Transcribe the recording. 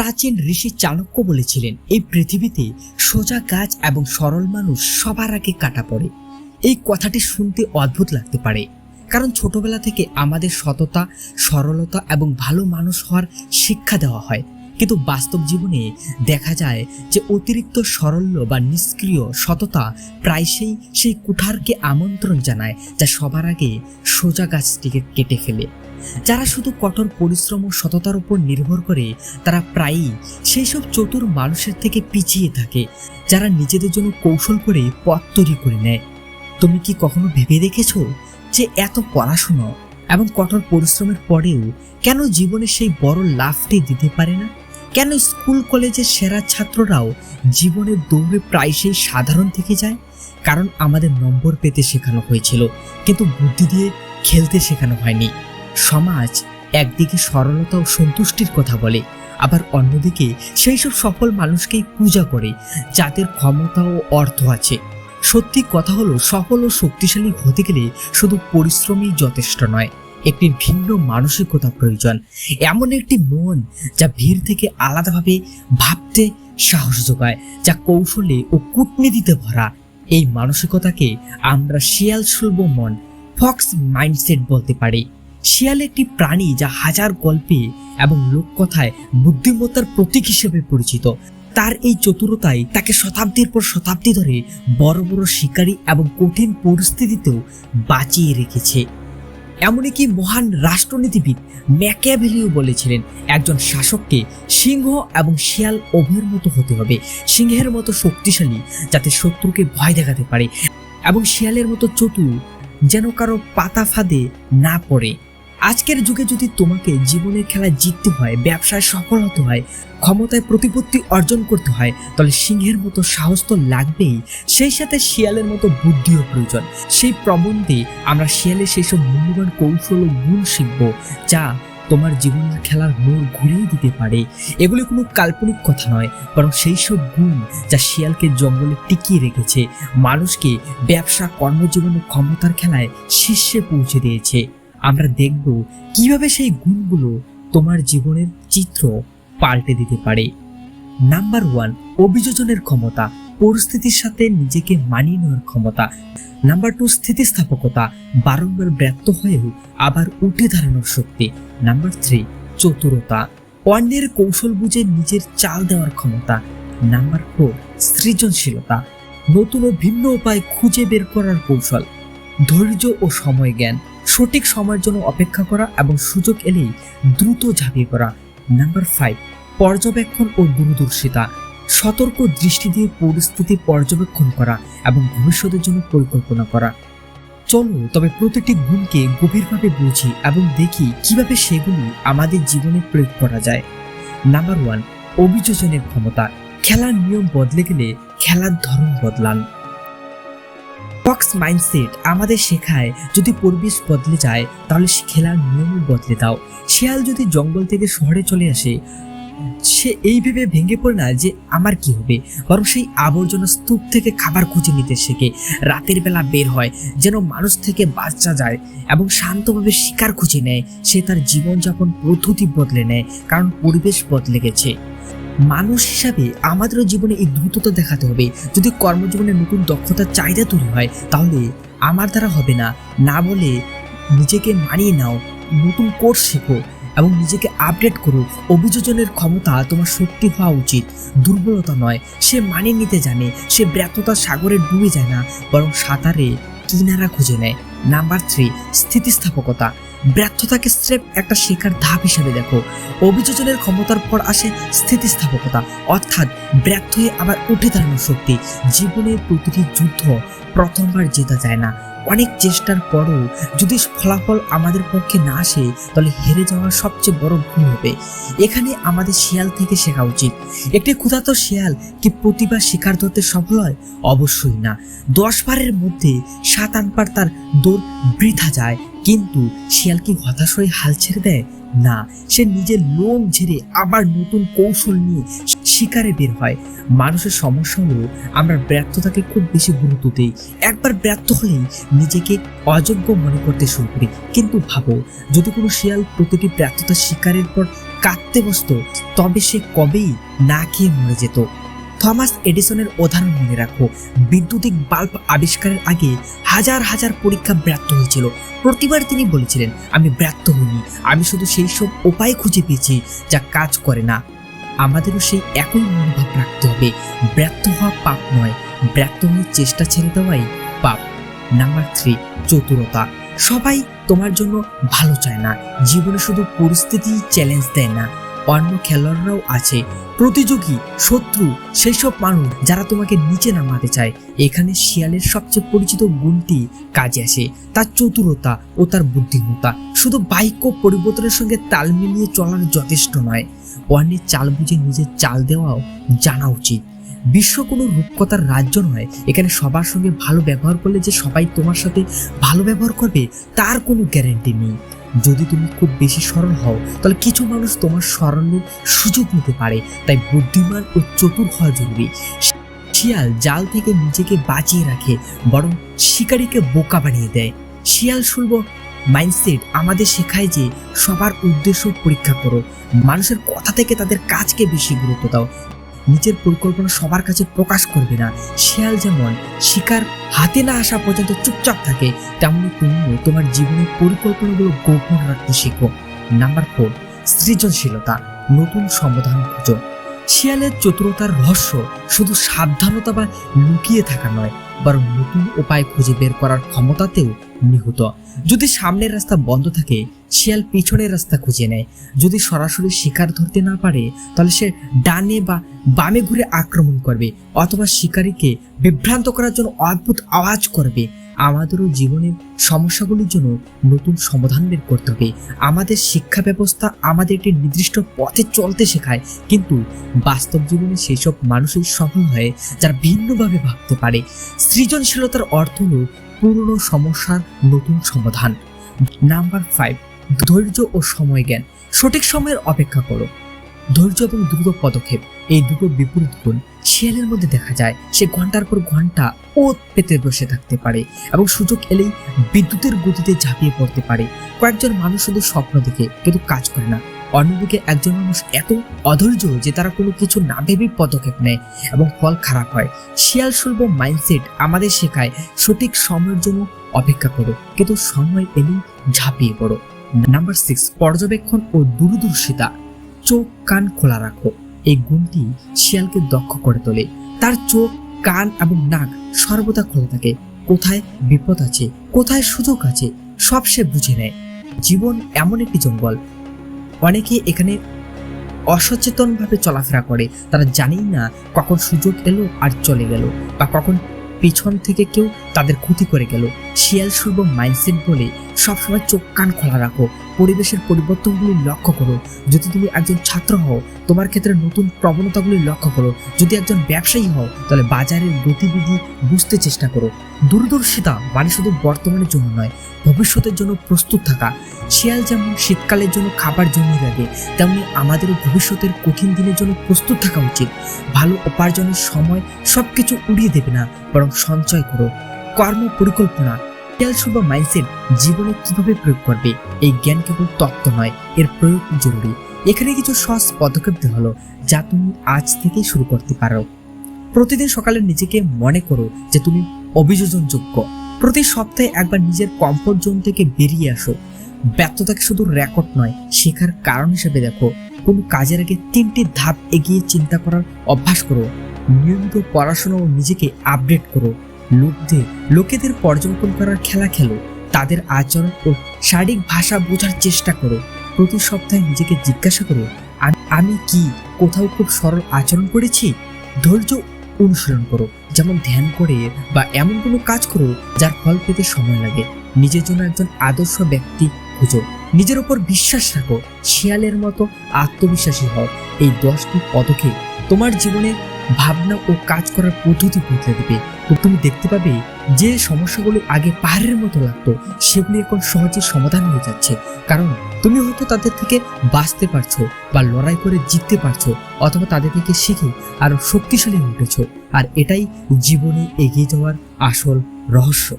প্রাচীন ঋষি চাণক্য বলেছিলেন, এই পৃথিবীতে সোজা গাছ এবং সরল মানুষ সবার আগে কাটা পড়ে। এই কথাটি শুনতে অদ্ভুত লাগতে পারে, কারণ ছোটবেলা থেকে আমাদের সততা, সরলতা এবং ভালো মানুষ হওয়ার শিক্ষা দেওয়া হয়। কিন্তু বাস্তব জীবনে দেখা যায় যে অতিরিক্ত সরল্য বা নিষ্ক্রিয় সততা প্রায়শই সেই কুঠারকে আমন্ত্রণ জানায়, যা সবার আগে সোজা গাছটিকে কেটে ফেলে। যারা শুধু কঠোর পরিশ্রম ও সততার উপর নির্ভর করে, তারা প্রায়ই সেই সব চতুর মানুষের থেকে পিছিয়ে থাকে, যারা নিজেদের জন্য কৌশল করে পথ তৈরি করে নেয়। তুমি কি কখনো ভেবে দেখেছ যে এত পড়াশুনো এবং কঠোর পরিশ্রমের পরেও কেন জীবনে সেই বড় লাভটি দিতে পারে না? কেন স্কুল, কলেজের সেরা ছাত্ররাও জীবনের দৌড়ে প্রায়শই সাধারণ থেকে যায়? কারণ আমাদের নম্বর পেতে শেখানো হয়েছিল, কিন্তু বুদ্ধি দিয়ে খেলতে শেখানো হয়নি। সমাজ একদিকে সরলতা ও সন্তুষ্টির কথা বলে, আবার অন্যদিকে সেই সব সফল মানুষকেই পূজা করে, যাদের ক্ষমতা ও অর্থ আছে। সত্যি কথা হলো, সফল ও শক্তিশালী হতে গেলে শুধু পরিশ্রমই যথেষ্ট নয়, একটি ভিন্ন মানসিকতা প্রয়োজন। এমন একটি মন যা ভিড় থেকে আলাদাভাবে ভাবতে সাহস যোগায়, যা কৌশলে ও কূটনীতিতে ভরা। এই মানসিকতাকে আমরা শিয়াল সুলভ মন, ফক্স মাইন্ডসেট বলতে পারি। শিয়াল একটি প্রাণী যা হাজার গল্পে এবং লোককথায় বুদ্ধিমত্তার প্রতীক হিসেবে পরিচিত। তার এই চতুরতাই তাকে শতাব্দীর পর শতাব্দী ধরে বড় বড় শিকারী এবং কঠিন পরিস্থিতিতেও বাঁচিয়ে রেখেছে। এমনকি মহান রাষ্ট্রনীতিবিদ ম্যাকিয়াভেলিও বলেছিলেন, একজন শাসককে সিংহ এবং শিয়াল উভয়ের মতো হতে হবে। সিংহের মতো শক্তিশালী যাতে শত্রুকে ভয় দেখাতে পারে এবং শিয়ালের মতো চতুর যেন কারও পাতা ফাঁদে না পড়ে। আজকের যুগে যদি তোমাকে জীবনের খেলায় জিততে হয়, ব্যবসায় সফল হতে হয়, ক্ষমতায় প্রতিপত্তি অর্জন করতে হয়, তাহলে সিংহের মতো সাহস তো লাগবেই। সেই সাথে শিয়ালের মতো বুদ্ধিও প্রয়োজন। সেই প্রবন্ধে আমরা শিয়ালের সেই সব মূল্যবান কৌশল ও গুণ শিখব, যা তোমার জীবনের খেলার মোড় ঘুরিয়ে দিতে পারে। এগুলো কোনো কাল্পনিক কথা নয়, বরং সেই সব গুণ যা শিয়ালকে জঙ্গলে টিকিয়ে রেখেছে, মানুষকে ব্যবসা, কর্মজীবন ও ক্ষমতার খেলায় শীর্ষে পৌঁছে দিয়েছে। আমরা দেখব কীভাবে সেই গুণগুলো তোমার জীবনের চিত্র পাল্টে দিতে পারে। নাম্বার ওয়ান অভিযোজনের ক্ষমতা, পরিস্থিতির সাথে নিজেকে মানিয়ে নেওয়ার ক্ষমতা। নাম্বার টু স্থিতিস্থাপকতা, বারংবার ব্যর্থ হয়েও আবার উঠে দাঁড়ানোর শক্তি। নাম্বার থ্রি চতুরতা, অন্যের কৌশল বুঝে নিজের চাল দেওয়ার ক্ষমতা। নাম্বার ফোর সৃজনশীলতা, নতুন ও ভিন্ন উপায় খুঁজে বের করার কৌশল। ধৈর্য ও সময় জ্ঞান। সঠিক সময়ের জন্য অপেক্ষা করা এবং সুযোগ এলেই দ্রুত ঝাঁপিয়ে পড়া। নাম্বার ফাইভ পর্যবেক্ষণ ও দূরদর্শিতা। সতর্ক দৃষ্টি দিয়ে পরিস্থিতি পর্যবেক্ষণ করা এবং ভবিষ্যতের জন্য পরিকল্পনা করা। চলো, তবে প্রতিটি গুণকে গভীরভাবে বুঝি এবং দেখি কীভাবে সেগুলি আমাদের জীবনে প্রয়োগ করা যায়। নাম্বার ওয়ান অভিযোজনের ক্ষমতা। খেলার নিয়ম বদলে গেলে খেলার ধরন বদলান। ফক্স মাইন্ডসেট আমাদের শেখায়, যদি পরিবেশ বদলে যায়, তাহলে সে খেলার নিয়ম বদলে দাও। শিয়াল যদি জঙ্গল থেকে শহরে চলে আসে, সে এই ভেবে ভেঙে পড়ে না যে আমার কি হবে। বরং সেই আবর্জনা স্তূপ থেকে খাবার খুঁজে নিতে শেখে। রাতের বেলা বের হয়, যেন মানুষ থেকে বাচ্চা যায় এবং শান্তভাবে শিকার খুঁজে নেয়। সে তার জীবনযাপন পদ্ধতি বদলে নেয়, কারণ পরিবেশ বদলে গেছে। মানুষ হিসাবে আমাদেরও জীবনে এই দ্রুততা দেখাতে হবে। যদি কর্মজীবনে নতুন দক্ষতার চাহিদা তৈরি হয়, তাহলে আমার দ্বারা হবে না। না বলে নিজেকে মানিয়ে নাও, নতুন কোর্স শেখো এবং নিজেকে আপডেট করো। অভিযোজনের ক্ষমতা তোমার শক্তি হওয়া উচিত। দুর্বলতা নয়, সে মানিয়ে নিতে জানে। সে ব্যর্থতার সাগরে ডুবে যায় না, বরং সাঁতারে কিনারা খুঁজে নেয়। নাম্বার থ্রি স্থিতিস্থাপকতা। ব্যর্থতাকে স্রেফ একটা শেখার ধাপ হিসেবে দেখো। অভিযোজনের ক্ষমতার পর আসে স্থিতিস্থাপকতা, অর্থাৎ ব্যর্থ হয়ে আবার উঠে দাঁড়ানোর শক্তি। জীবনের প্রতিটি যুদ্ধ প্রথমবার জেতা যায় না। অনেক চেষ্টার পরও যদি ফলাফল আমাদের পক্ষে না আসে, তাহলে হেরে যাওয়া সবচেয়ে বড় ভুল হবে। এখানে আমাদের শিয়াল থেকে শেখা উচিত। একটি ক্ষুধার্ত শিয়াল কি প্রতিবার শিকার ধরতে সফল হয়? অবশ্যই না। দশ বারের মধ্যে সাত আটবার তার দৌড় বৃথা যায়। কিন্তু শিয়াল কি হতাশ হয়ে হাল ছেড়ে দেয়? না, সে নিজের লোম ঝেড়ে আবার নতুন কৌশল নিয়ে শিকারে বের হয়। মানুষের সমস্যা হলো আমরা ব্যর্থতাকে খুব বেশি গুরুত্ব দিই। একবার ব্যর্থ হলেই নিজেকে অযোগ্য মনে করতে শুরু করি। কিন্তু ভাবো, যদি কোনো শিয়াল প্রতিটি ব্যর্থতা শিকারের পর কাঁদতে বসতো, তবে সে কবেই না খেয়ে মরে যেত। থমাস এডিসনের উদাহরণ মনে রাখো। বিদ্যুতিক বাল্ব আবিষ্কারের আগে হাজার হাজার পরীক্ষা ব্যর্থ হয়েছিল। প্রতিবার তিনি বলেছিলেন, আমি ব্যর্থ হইনি। আমি শুধু সেই সব উপায় খুঁজে পেয়েছি যা কাজ করে না। আমাদেরও সেই একই মনোভাব রাখতে হবে। ব্যর্থ হওয়া পাপ নয়। ব্যর্থ হয়ে চেষ্টা ছেড়ে দেওয়াই পাপ। নাম্বার থ্রি, চতুরতা। সবাই তোমার জন্য ভালো চায় না। জীবনে শুধু পরিস্থিতি চ্যালেঞ্জ দেয় না। অন্য খেলোয়াড়রাও আছে। প্রতিযোগী, শত্রু সেই সব মানুষ যারা তোমাকে নিচে নামাতে চায়। এখানে শিয়ালের সবচেয়ে পরিচিত গুণটি কাজে আসে। তার চতুরতা ও তার বুদ্ধিমত্তা। শুধু বাক্য পরিবর্তনের সঙ্গে তাল মিলিয়ে চলার যথেষ্ট নয়, অন্যের চাল বুঝে নিজের চাল দেওয়াও জানা উচিত। বিশ্ব কোনো রূপকথার রাজ্য নয়। এখানে সবার সঙ্গে ভালো ব্যবহার করলে যে সবাই তোমার সাথে ভালো ব্যবহার করবে, তার কোনো গ্যারেন্টি নেই। যদি তুমি খুব বেশি সরল হও, তাহলে কিছু মানুষ তোমার স্মরণের সুযোগ নিতে পারে। তাই বুদ্ধিমান ও চতুর হওয়া জরুরি। শিয়াল জাল থেকে নিজেকে বাঁচিয়ে রাখে, বরং শিকারীকে বোকা বানিয়ে দেয়। শিয়াল শুনব, মাইন্ডসেট আমাদের শেখায় যে সবার উদ্দেশ্য পরীক্ষা করো। মানুষের কথা থেকে তাদের কাজকে বেশি গুরুত্ব দাও। নিজের পরিকল্পনা সবার কাছে প্রকাশ করবে না। শিয়াল যেমন শিকার হাতে না আসা পর্যন্ত চুপচাপ থাকে, তেমনি তুমিও তোমার জীবনের পরিকল্পনাগুলো গোপন রাখতে শিখো। নাম্বার ফোর সৃজনশীলতা, নতুন সমাধান খুঁজো। শিয়ালের চতুরতার রহস্য শুধু সাবধানতা বা লুকিয়ে থাকা নয়, বরং নতুন উপায় খুঁজে বের করার ক্ষমতাতেও নিহত। যদি সামনের রাস্তা বন্ধ থাকে, শিয়াল পিছনের রাস্তা খুঁজে নেয়। যদি সরাসরি শিকার ধরতে না পারে, তাহলে সে ডানে বা বামে ঘুরে আক্রমণ করবে, অথবা শিকারীকে বিভ্রান্ত করার জন্য অদ্ভুত আওয়াজ করবে। আমাদেরও জীবনের সমস্যাগুলির জন্য নতুন সমাধান বের করতে হবে। আমাদের শিক্ষা ব্যবস্থা আমাদের একটি নির্দিষ্ট পথে চলতে শেখায়, কিন্তু বাস্তব জীবনে সেই সব মানুষের সফল হয় যারা ভিন্নভাবে ভাবতে পারে। সৃজনশীলতার অর্থ হল পুরনো সমস্যার নতুন সমাধান। নাম্বার ফাইভ ধৈর্য ও সময় জ্ঞান। সঠিক সময়ের অপেক্ষা করো। ধৈর্য এবং দ্রুত পদক্ষেপ, এই দুটো বিপরীত গুণ। শিয়ালের মধ্যে দেখা যায়, সে ঘণ্টার পর ঘণ্টা ওত পেতে বসে থাকতে পারে এবং সুযোগ এলেই বিদ্যুতের গতিতে ঝাঁপিয়ে পড়তে পারে। কয়েকজন মানুষ শুধু স্বপ্ন দেখে কিন্তু কাজ করে না। অন্যদিকে একজন মানুষ এত অধৈর্য যে তারা কোনো কিছু না ভেবে পদক্ষেপ নেয় এবং ফল খারাপ হয়। শিয়াল শুল্ভ মাইন্ডসেট আমাদের শেখায়, সঠিক সময়ের জন্য অপেক্ষা করো, কিন্তু সময় এলেই ঝাঁপিয়ে পড়ো। নাম্বার সিক্স, পর্যবেক্ষণ ও দূরদর্শিতা। চোখ কান খোলা রাখো। এই গুণটি শিয়ালকে দক্ষ করে তোলে। তার চোখ, কান এবং নাক সর্বদা খোলা থাকে। কোথায় বিপদ আছে, কোথায় সুযোগ আছে, সব সে বুঝে নেয়। জীবন এমন একটি জঙ্গল। অনেকে এখানে অসচেতনভাবে চলাফেরা করে। তারা জানেই না কখন সুযোগ এলো আর চলে গেল, বা কখন পিছন থেকে কেউ তাদের ক্ষতি করে গেল। শিয়াল শুভ মাইন্ডসেট বলে সবসময় চোখ কান খোলা রাখো। পরিবেশের পরিবর্তনগুলি লক্ষ্য করো। যদি তুমি একজন ছাত্র হও, তোমার ক্ষেত্রে নতুন প্রবণতাগুলি লক্ষ্য করো। যদি একজন ব্যবসায়ী হও, তাহলে বাজারের গতিবিধি বুঝতে চেষ্টা করো। দূরদর্শিতা মানে শুধু বর্তমানের জন্য নয়, ভবিষ্যতের জন্য প্রস্তুত থাকা। শিয়াল যেমন শীতকালের জন্য খাবার জমিয়ে রাখে, তেমনি আমাদেরও ভবিষ্যতের কঠিন দিনের জন্য প্রস্তুত থাকা উচিত। ভালো উপার্জনের সময় সবকিছু উড়িয়ে দেবে না, বরং সঞ্চয় করো। কর্ম পরিকল্পনা শিয়াল শুভ মাইন্ডসেট জীবনে কীভাবে প্রয়োগ করবে? এই জ্ঞান কেবল তত্ত্ব নয়, এর প্রয়োগ জরুরি। এখানে কিছু সহজ পদক্ষেপ হলো, যা তুমি আজ থেকেই শুরু করতে পারো। প্রতিদিন সকালে নিজেকে মনে করো যে তুমি অভিযোজনযোগ্য। প্রতি সপ্তাহে একবার নিজের কমফোর্ট জোন থেকে বেরিয়ে আসো। ব্যর্থতাকে শুধু রেকর্ড নয়, শেখার কারণ হিসেবে দেখো। কোনো কাজের আগে তিনটি ধাপ এগিয়ে চিন্তা করার অভ্যাস করো। নিয়মিত পড়াশোনা ও নিজেকে আপডেট করো। লোকদের লোকেদের পর্যবেক্ষণ করার খেলা খেলো। তাদের আচরণ ও শারীরিক ভাষা বোঝার চেষ্টা করো। প্রতি সপ্তাহে নিজেকে জিজ্ঞাসা করো "আমি- কি কোথাও খুব সরল আচরণ করেছি? ধৈর্য অনুশীলন করো। যেমন ধ্যান করে বা এমন কোনো কাজ করো যার ফল পেতে সময় লাগে। নিজের জন্য একজন আদর্শ ব্যক্তি খুঁজো। নিজের উপর বিশ্বাস রাখো। শিয়ালের মতো আত্মবিশ্বাসী হও। এই দশটি পদক্ষেপ তোমার জীবনে ভাবনা ও কাজ করার পদ্ধতি বদলে দেবে। তো তুমি দেখতে পাবে যে সমস্যাগুলো আগে পাহাড়ের মতো লাগতো, সেগুলি এখন সহজে সমাধান হয়ে যাচ্ছে। কারণ তুমি হয়তো তাদের থেকে বাঁচতে পারছ বা লড়াই করে জিততে পারছ অথবা তাদের থেকে শিখে আরও শক্তিশালী হয়ে উঠেছ। আর এটাই জীবনে এগিয়ে যাওয়ার আসল রহস্য।